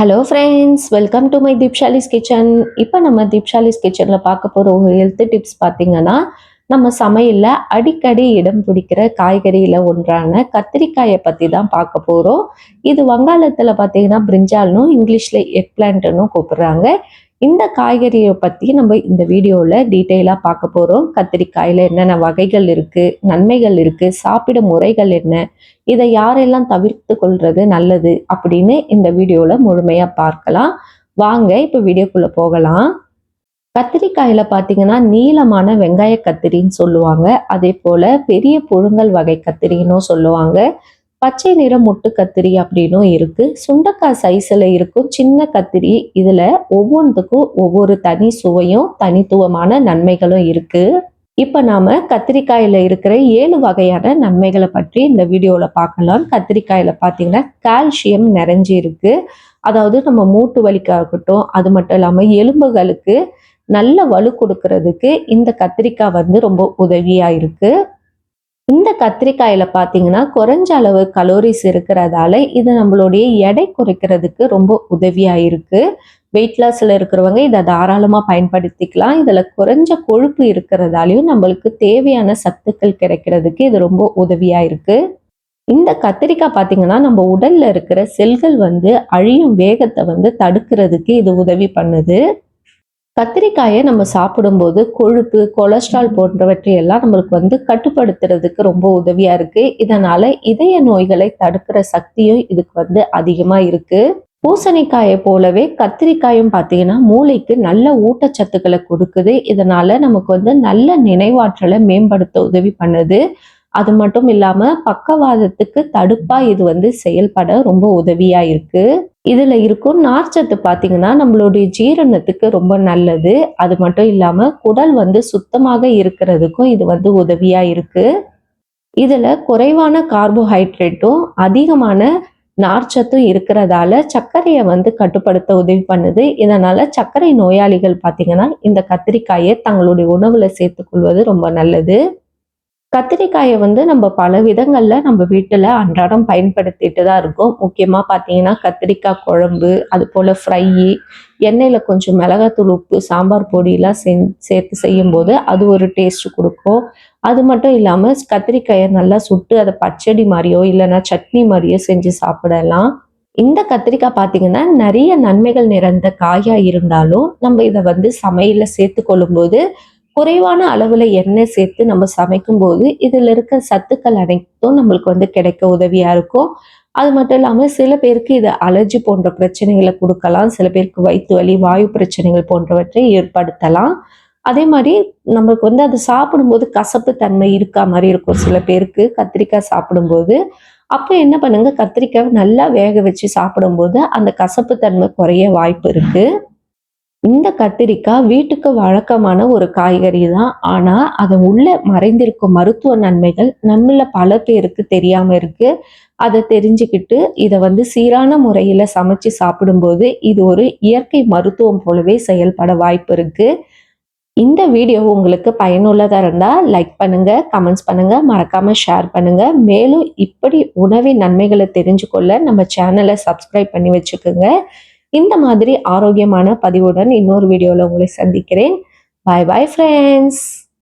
Hello friends welcome to my Deepshali's kitchen இப்போ நம்ம தீப்ஷாலிஸ் கிச்சனில் பார்க்க போகிற ஒரு ஹெல்த் டிப்ஸ் பார்த்தீங்கன்னா நம்ம சமையலில் அடிக்கடி இடம் பிடிக்கிற காய்கறியில் ஒன்றான கத்திரிக்காயை பற்றி தான் பார்க்க போகிறோம் இது வங்காளத்தில் பார்த்தீங்கன்னா பிரிஞ்சால்னும் இங்கிலீஷில் எக் பிளான்ட்னும் கூப்பிட்றாங்க. இந்த காய்கறியை பற்றி நம்ம இந்த வீடியோவில் டீட்டெயிலாக பார்க்க போகிறோம் கத்திரிக்காயில் என்னென்ன வகைகள் இருக்குது நன்மைகள் இருக்குது சாப்பிட முறைகள் என்ன இதை யாரெல்லாம் தவிர்த்து கொள்வது நல்லது அப்படின்னு இந்த வீடியோவில் முழுமையாக பார்க்கலாம். வாங்க இப்போ வீடியோக்குள்ளே போகலாம். கத்திரிக்காயில் பார்த்தீங்கன்னா நீளமான வெங்காய கத்திரின்னு சொல்லுவாங்க. அதே போல் பெரிய புழுங்கல் வகை கத்திரின்னும் சொல்லுவாங்க. பச்சை நிற முட்டு கத்திரி அப்படின்னும் இருக்கு. சுண்டக்காய் சைஸ்ல இருக்கும் சின்ன கத்திரி. இதுல ஒவ்வொன்றுக்கும் ஒவ்வொரு தனி சுவையும் தனித்துவமான நன்மைகளும் இருக்கு. இப்ப நாம கத்திரிக்காயில இருக்கிற ஏழு வகையான நன்மைகளை பற்றி இந்த வீடியோல பார்க்கலாம். கத்திரிக்காயில பாத்தீங்கன்னா கால்சியம் நிறைஞ்சி இருக்கு. அதாவது நம்ம மூட்டு வலிக்காகட்டும் அது மட்டும் இல்லாம எலும்புகளுக்கு நல்ல வலு கொடுக்கறதுக்கு இந்த கத்திரிக்காய் வந்து ரொம்ப உதவியா இருக்கு. இந்த கத்திரிக்காயில பார்த்தீங்கன்னா குறைஞ்ச அளவு கலோரிஸ் இருக்கிறதால இது நம்மளுடைய எடை குறைக்கிறதுக்கு ரொம்ப உதவியாக இருக்குது வெயிட் லாஸில் இருக்கிறவங்க இதை தாராளமாக பயன்படுத்திக்கலாம். இதில் குறைஞ்ச கொழுப்பு இருக்கிறதாலையும் நம்மளுக்கு தேவையான சத்துக்கள் கிடைக்கிறதுக்கு இது ரொம்ப உதவியாக இருக்குது இந்த கத்திரிக்காய் பார்த்தீங்கன்னா நம்ம உடல்ல இருக்கிற செல்கள் வந்து அழியும் வேகத்தை வந்து தடுக்கிறதுக்கு இது உதவி பண்ணுது. கத்திரிக்காயை நம்ம சாப்பிடும்போது கொழுப்பு கொலஸ்ட்ரால் போன்றவற்றை எல்லாம் நம்மளுக்கு வந்து கட்டுப்படுத்துறதுக்கு ரொம்ப உதவியா இருக்கு. இதனால இதய நோய்களை தடுக்கிற சக்தியும் இதுக்கு வந்து அதிகமா இருக்கு. பூசணிக்காயை போலவே கத்திரிக்காயும் பார்த்தீங்கன்னா மூளைக்கு நல்ல ஊட்டச்சத்துக்களை கொடுக்குது. இதனால நமக்கு வந்து நல்ல நினைவாற்றலை மேம்படுத்த உதவி பண்ணுது. அது மட்டும் இல்லாம பக்கவாதத்துக்கு தடுப்பா இது வந்து செயல்பட ரொம்ப உதவியா இருக்கு. இதில் இருக்கும் நார்ச்சத்து பார்த்தீங்கன்னா நம்மளுடைய ஜீரணத்துக்கு ரொம்ப நல்லது. அது மட்டும் இல்லாமல் குடல் வந்து சுத்தமாக இருக்கிறதுக்கும் இது வந்து உதவியாக இருக்குது இதில் குறைவான கார்போஹைட்ரேட்டும் அதிகமான நார்ச்சத்தும் இருக்கிறதால சர்க்கரையை வந்து கட்டுப்படுத்த உதவி பண்ணுது. இதனால் சர்க்கரை நோயாளிகள் பார்த்தீங்கன்னா இந்த கத்திரிக்காயை தங்களுடைய உணவில் சேர்த்துக்கொள்வது ரொம்ப நல்லது. கத்திரிக்காயை வந்து நம்ம பல விதங்களில் நம்ம வீட்டில் அன்றாடம் பயன்படுத்திட்டு தான் இருக்கோம். முக்கியமாக பார்த்தீங்கன்னா கத்திரிக்காய் குழம்பு அது போல் ஃப்ரை எண்ணெயில் கொஞ்சம் மிளகாத்தூள் உப்பு சாம்பார் பொடியெலாம் சே சேர்த்து செய்யும்போது அது ஒரு டேஸ்ட் கொடுக்கும். அது மட்டும் இல்லாமல் கத்திரிக்காயை நல்லா சுட்டு அதை பச்சடி மாதிரியோ இல்லைன்னா சட்னி மாதிரியோ செஞ்சு சாப்பிடலாம். இந்த கத்திரிக்காய் பார்த்தீங்கன்னா நிறைய நன்மைகள் நிறைந்த காயாக இருந்தாலும் நம்ம இதை வந்து சமையலில் சேர்த்து கொள்ளும்போது குறைவான அளவில் எண்ணெய் சேர்த்து நம்ம சமைக்கும் போது இதில் இருக்க சத்துக்கள் அனைத்தும் நம்மளுக்கு வந்து கிடைக்க உதவியாக இருக்கும். அது மட்டும் இல்லாமல் சில பேருக்கு இது அலர்ஜி போன்ற பிரச்சனைகளை கொடுக்கலாம். சில பேருக்கு வயிற்று வலி வாயு பிரச்சனைகள் போன்றவற்றை ஏற்படுத்தலாம். அதே மாதிரி நம்மளுக்கு வந்து அது சாப்பிடும்போது கசப்பு தன்மை இருக்கா மாதிரி இருக்கும். சில பேருக்கு கத்திரிக்காய் சாப்பிடும்போது. அப்போ என்ன பண்ணுங்க? கத்திரிக்காய் நல்லா வேக வச்சு சாப்பிடும்போது அந்த கசப்பு தன்மை குறைய வாய்ப்பு இருக்குது இந்த கத்திரிக்காய் வீட்டுக்கு வழக்கமான ஒரு காய்கறி தான். ஆனால் அதை உள்ள மறைந்திருக்கும் மருத்துவ நன்மைகள் நம்மள பல பேருக்கு தெரியாமல் இருக்கு. அதை தெரிஞ்சுக்கிட்டு இதை வந்து சீரான முறையில் சமைச்சு சாப்பிடும்போது இது ஒரு இயற்கை மருத்துவம் போலவே செயல்பட வாய்ப்பு இருக்கு. இந்த வீடியோ உங்களுக்கு பயனுள்ளதாக இருந்தால் லைக் பண்ணுங்க கமெண்ட்ஸ் பண்ணுங்க மறக்காம ஷேர் பண்ணுங்க. மேலும் இப்படி உணவின் நன்மைகளை தெரிஞ்சுக்கொள்ள நம்ம சேனலை சப்ஸ்கிரைப் பண்ணி வச்சுக்கோங்க. இந்த மாதிரி ஆரோக்கியமான பதிவுடன் இன்னொரு வீடியோவில் உங்களை சந்திக்கிறேன். பாய் பாய் ஃப்ரெண்ட்ஸ்